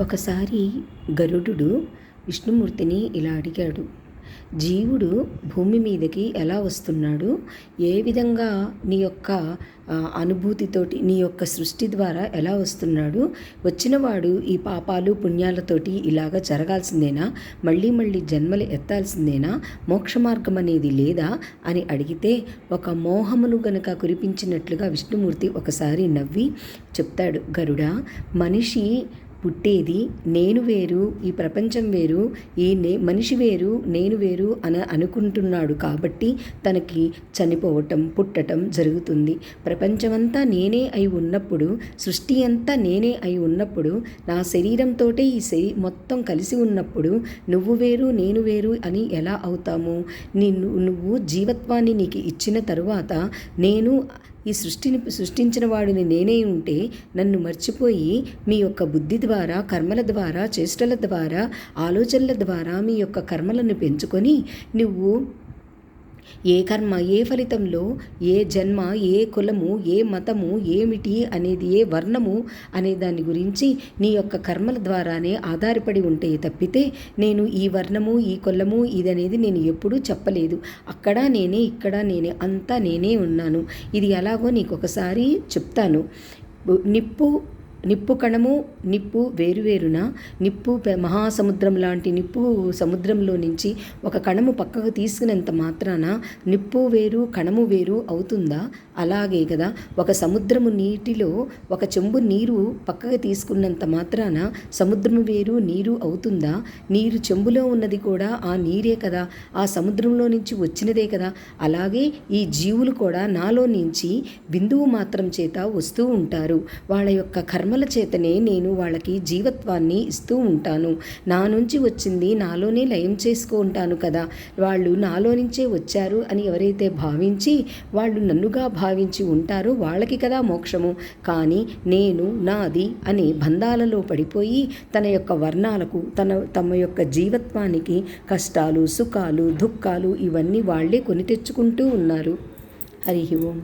ఒకసారి గరుడు విష్ణుమూర్తిని ఇలా అడిగాడు జీవుడు భూమి మీదకి ఎలా వస్తున్నాడు? ఏ విధంగా నీ యొక్క అనుభూతితోటి నీ యొక్క సృష్టి ద్వారా ఎలా వస్తున్నాడు? వచ్చినవాడు ఈ పాపాలు పుణ్యాలతోటి ఇలాగ జరగాల్సిందేనా? మళ్ళీ మళ్ళీ జన్మలు ఎత్తాల్సిందేనా? మోక్ష మార్గం అనేది లేదా? అని అడిగితే ఒక మోహమును గనక కురిపించినట్లుగా విష్ణుమూర్తి ఒకసారి నవ్వి చెప్తాడు గరుడ మనిషి పుట్టేది నేను వేరు ఈ ప్రపంచం వేరు ఈ నే మనిషి వేరు నేను వేరు అని అనుకుంటున్నాడు కాబట్టి తనకి చనిపోవటం పుట్టటం జరుగుతుంది. ప్రపంచమంతా నేనే అయి ఉన్నప్పుడు సృష్టి అంతా నేనే అయి ఉన్నప్పుడు నా శరీరంతో ఈ శరీ మొత్తం కలిసి ఉన్నప్పుడు నువ్వు వేరు నేను వేరు అని ఎలా అవుతాము? నిన్ను నువ్వు జీవత్వాన్ని నీకు ఇచ్చిన తరువాత నేను ఈ సృష్టిని సృష్టించిన వాడిని నేనే ఉంటే నన్ను మర్చిపోయి మీ యొక్క బుద్ధి ద్వారా కర్మల ద్వారా చేష్టల ద్వారా ఆలోచనల ద్వారా మీ యొక్క కర్మలను పెంచుకొని నువ్వు ఏ కర్మ ఏ ఫలితంలో ఏ జన్మ ఏ కులము ఏ మతము ఏమిటి అనేది ఏ వర్ణము అనే దాని గురించి నీ యొక్క కర్మల ద్వారానే ఆధారపడి ఉంటే తప్పితే నేను ఈ వర్ణము ఈ కులము ఇదనేది నేను ఎప్పుడూ చెప్పలేదు. అక్కడ నేనే ఇక్కడ నేనే అంతా నేనే ఉన్నాను. ఇది ఎలాగో నీకు ఒకసారి చెప్తాను నిప్పు నిప్పు కణము నిప్పు వేరువేరున నిప్పు మహాసముద్రం లాంటి నిప్పు సముద్రంలో నుంచి ఒక కణము పక్కకు తీసుకున్నంత మాత్రాన నిప్పు వేరు కణము వేరు అవుతుందా? అలాగే కదా ఒక సముద్రము నీటిలో ఒక చెంబు నీరు పక్కకు తీసుకున్నంత మాత్రాన సముద్రము వేరు నీరు అవుతుందా? నీరు చెంబులో ఉన్నది కూడా ఆ నీరే కదా ఆ సముద్రంలో నుంచి వచ్చినదే కదా. అలాగే ఈ జీవులు కూడా నాలో నుంచి బిందువు మాత్రం చేత వస్తూ ఉంటారు. వాళ్ళ యొక్క కర్మ కర్మల చేతనే నేను వాళ్ళకి జీవత్వాన్ని ఇస్తూ ఉంటాను. నా నుంచి వచ్చింది నాలోనే లయం చేసుకుంటాను కదా. వాళ్ళు నాలో నుంచే వచ్చారు అని ఎవరైతే భావించి వాళ్ళు నన్నుగా భావించి ఉంటారో వాళ్ళకి కదా మోక్షము. కానీ నేను నాది అనే బంధాలలో పడిపోయి తన యొక్క వర్ణాలకు తన తమ యొక్క జీవత్వానికి కష్టాలు సుఖాలు దుఃఖాలు ఇవన్నీ వాళ్ళే కొని తెచ్చుకుంటూ ఉన్నారు. హరి ఓం.